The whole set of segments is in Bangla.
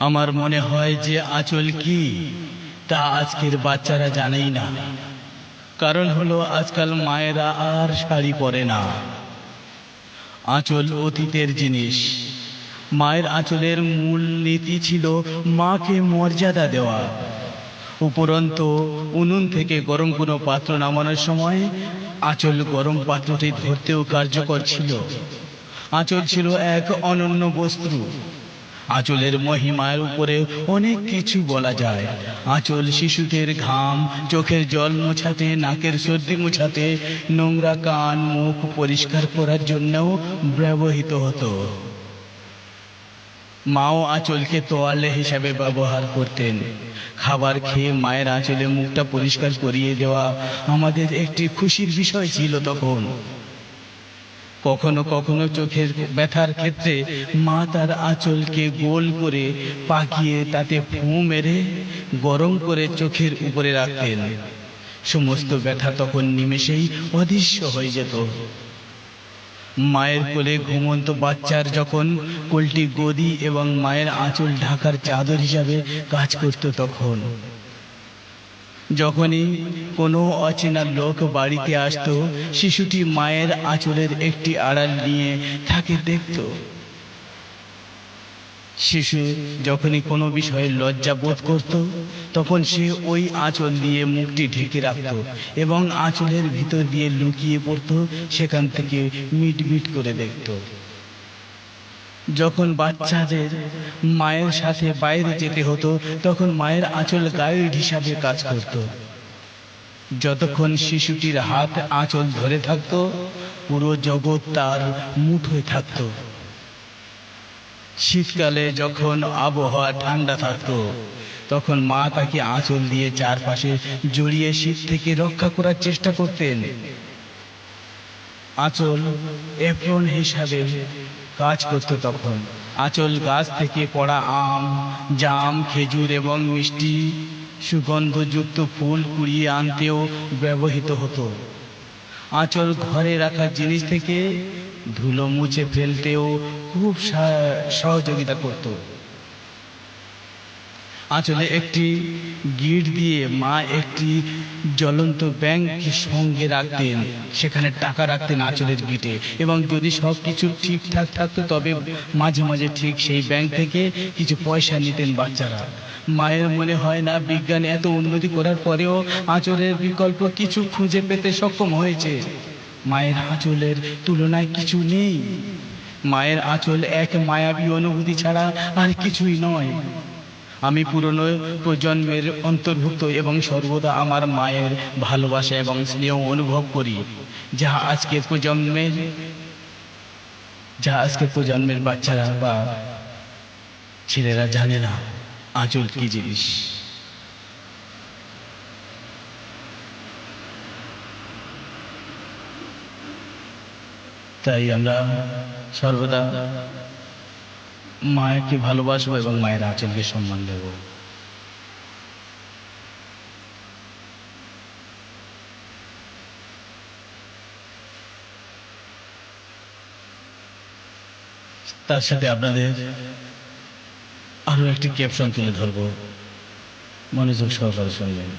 আমার মনে হয় যে আঁচল কি? তা আজকের বাচ্চারা জানেই না। কারণ হলো আজকাল মায়েরা আর শাড়ি পরে না। আঁচল অতীতের জিনিস। মায়ের আঁচলের মূল নীতি ছিল মাকে মর্যাদা দেওয়া। উপরন্ত উনুন থেকে গরম কোনো পাত্র নামানোর সময় আঁচল গরম পাত্রটি ধরতেও কার্যকর ছিল। আঁচল ছিল এক অনন্য বস্ত্র আঁচলের মহিমার উপরে অনেক কিছু বলা যায়। আঁচল শিশুদের ঘাম, চোখের জল মোছাতে, নাকের সর্দি মোছাতে, নোংরা কান, মুখ পরিষ্কার করার জন্যও ব্যবহৃত হতো। মাও আঁচলকে তোয়ালে হিসাবে ব্যবহার করতেন। খাবার খেয়ে মায়ের আঁচলে মুখটা পরিষ্কার করিয়ে দেওয়া আমাদের একটি খুশির বিষয় ছিল তখন। কখনো কখনো চোখের ব্যথার ক্ষেত্রে মা তার আঁচলকে গোল করে পাকিয়ে তাতে ফু মেরে গরম করে চোখের উপরে রাখতেন। সমস্ত ব্যথা তখন নিমেষেই অদৃশ্য হয়ে যেত। মায়ের কোলে ঘুমন্ত বাচ্চার যখন কোলটি গদি এবং মায়ের আঁচল ঢাকার চাদর হিসাবে কাজ করত তখন। যখনই কোনো অচেনা লোক বাড়িতে আসতো, শিশুটি মায়ের আঁচলের একটি আড়াল নিয়ে তাকে দেখত। শিশু যখনই কোনো বিষয়ে লজ্জা বোধ করত, তখন সে ওই আঁচল দিয়ে মুখটি ঢেকে রাখত এবং আঁচলের ভিতর দিয়ে লুকিয়ে পড়তো, সেখান থেকে মিট মিট করে দেখত। যখন বাচ্চাদের মায়ের সাথে বাইরে যেতে হতো, তখন মায়ের আঁচল গাইড হিসাবে কাজ করত। যতক্ষণ শিশুটির হাত আঁচল ধরে থাকতো, পুরো জগৎ তার মুঠোয় থাকতো। শীতকালে যখন আবহাওয়া ঠান্ডা থাকতো, তখন মা তাকে আঁচল দিয়ে চারপাশে জড়িয়ে শীত থেকে রক্ষা করার চেষ্টা করতেন। আঁচল এপ্রন হিসাবে কাজ করতো তখন। আঁচল গাছ থেকে পড়া আম, জাম, খেজুর এবং মিষ্টি, সুগন্ধযুক্ত ফুল কুড়িয়ে আনতেও ব্যবহৃত হতো। আঁচল ঘরে রাখা জিনিস থেকে ধুলো মুছে ফেলতেও খুব সহযোগিতা করত। আঁচলে একটি গিট দিয়ে মা একটি জ্বলন্ত ব্যাংক সঙ্গে রাখতেন। সেখানে টাকা রাখতেন আঁচলের গিটে। এবং যদি সব কিছু ঠিকঠাক থাকতো, তবে মাঝে মাঝে ঠিক সেই ব্যাংক থেকে কিছু পয়সা নিতেন বাচ্চারা। মায়ের মনে হয় না, বিজ্ঞান এত উন্নতি করার পরেও আঁচলের বিকল্প কিছু খুঁজে পেতে সক্ষম হয়েছে। মায়ের আঁচলের তুলনায় কিছু নেই। মায়ের আঁচল এক মায়াবী অনুভূতি ছাড়া আর কিছুই নয়। আমি পুরনো প্রজন্মের অন্তর্ভুক্ত এবং সর্বদা আমার মায়ের ভালোবাসা এবং স্নেহ অনুভব করি। যা আজকের প্রজন্মের যা আজকের প্রজন্মের বাচ্চারা বা ছেলেরা জানে না আঁচল কি জিনিস। তাই আমরা সর্বদা মায়েরকে ভালোবাসবো এবং মায়ের আঁচলকে সম্মান দেব। তার সাথে আপনাদের আরও একটি ক্যাপশন তুলে ধরবো। মনোযোগ সহকারে শুনবেন।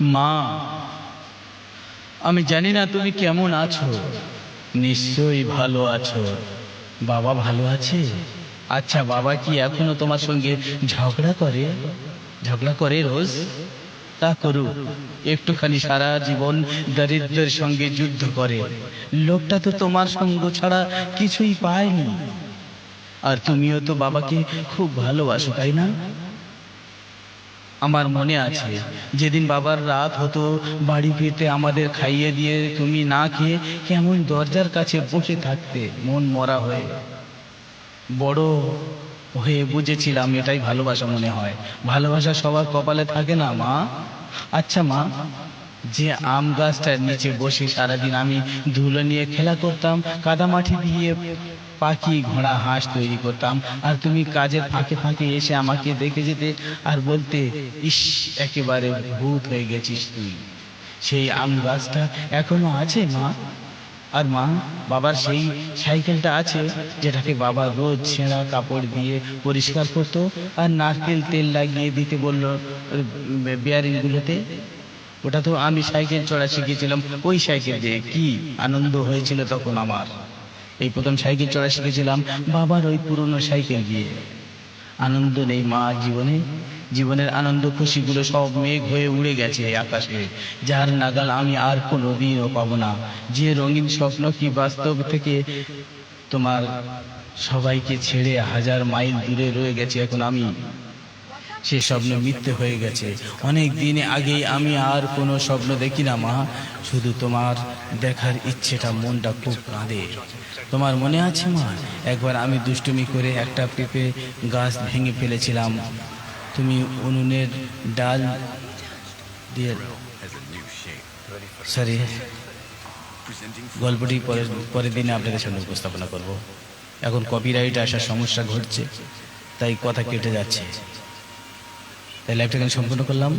মা আমি জানি না তুমি কেমন আছো। নিশ্চয়ই ভালো আছো। বাবা ভালো আছে? আচ্ছা বাবা কি এখনও তোমার সঙ্গে ঝগড়া করে? ঝগড়া করে রোজ? তা করুক, একটুখানি সারা জীবন দারিদ্রের সঙ্গে যুদ্ধ করে। লোকটা তো তোমার সঙ্গ ছাড়া কিছুই পায়নি। আর তুমিও তো বাবাকে খুব ভালোবাসো, তাই না? আমার মনে আছে। যেদিন বাবার রাত হতো, বাড়ি ফিরতে আমাদের খাইয়ে দিয়ে তুমি না খেয়ে কেমন দরজার কাছে বসে থাকতে, মন মরা হয়ে। বড় হয়ে বুঝেছিলাম এটাই ভালোবাসা মনে হয়। ভালোবাসা সবার কপালে থাকে না, মা? আচ্ছা মা, যে আম গাছটার নিচে বসে সারাদিন আমি ধুলো নিয়ে খেলা করতাম, কাদামাটি দিয়ে পাখি ঘোড়া, হাঁস তৈরি করতাম। আর তুমি কাজের ফাঁকে ফাঁকে এসে আমাকে দেখে যেতে আর বলতে, ইস, একেবারে ভূত হয়ে গেছিস তুই। সেই আম গাছটা এখনও আছে মা? আর মা, বাবার সেই সাইকেলটা আছে, যেটাকে বাবা রোজ ছেঁড়া কাপড় দিয়ে পরিষ্কার করতো আর নারকেল তেল লাগিয়ে দিতে বলল বিয়ারিংগুলোতে ওটা তো আমি সাইকেল চড়া শিখেছিলাম। ওই সাইকেল দিয়ে কি আনন্দ হয়েছিল তখন আমার। এই প্রথম সাইকেল চড়া শিখেছিলাম বাবার ওই পুরনো সাইকেল গিয়ে আনন্দ নেই মা জীবনে। জীবনের আনন্দ খুশিগুলো সব মেঘ হয়ে উড়ে গেছে আকাশে। যার নাগাল আমি আর কোনো দিনও পাবো না। যে রঙিন স্বপ্ন কি বাস্তব থেকে তোমার সবাইকে ছেড়ে হাজার মাইল দূরে রয়ে গেছে এখন আমি। সে স্বপ্ন মিথ্যে হয়ে গেছে। অনেক দিন আগেই আমি আর কোনো স্বপ্ন দেখি না, মা। শুধু তোমার দেখার ইচ্ছেটা মনটা খুব কাঁদে। তোমার মনে আছে, মা? একবার আমি দুষ্টুমি করে একটা পেঁপে গাছ ভেঙে ফেলেছিলাম। তুমি উনুনের ডাল দিয়ে সরি গল্পটি পরের পরের দিনে আপনাদের সামনে উপস্থাপনা করব। এখন কপিরাইট আসার সমস্যা ঘটছে, তাই কথা কেটে যাচ্ছে। তাই লাইভটা এখানে সম্পূর্ণ করলাম?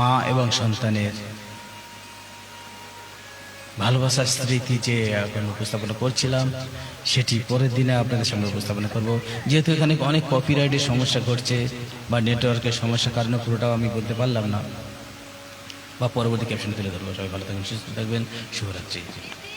মা এবং সন্তানের ভালোবাসার স্মৃতি যে এখন উপস্থাপনা করছিলাম, সেটি পরের দিনে আপনাদের সামনে উপস্থাপনা করব। যেহেতু এখানে অনেক কপিরাইটের সমস্যা ঘটছে বা নেটওয়ার্কের সমস্যার কারণে পুরোটাও আমি বলতে পারলাম না, বা পরবর্তী ক্যাপশন তুলে ধরবো। সবাই ভালো থাকবেন, সুস্থ থাকবেন, শুভরাত্রি।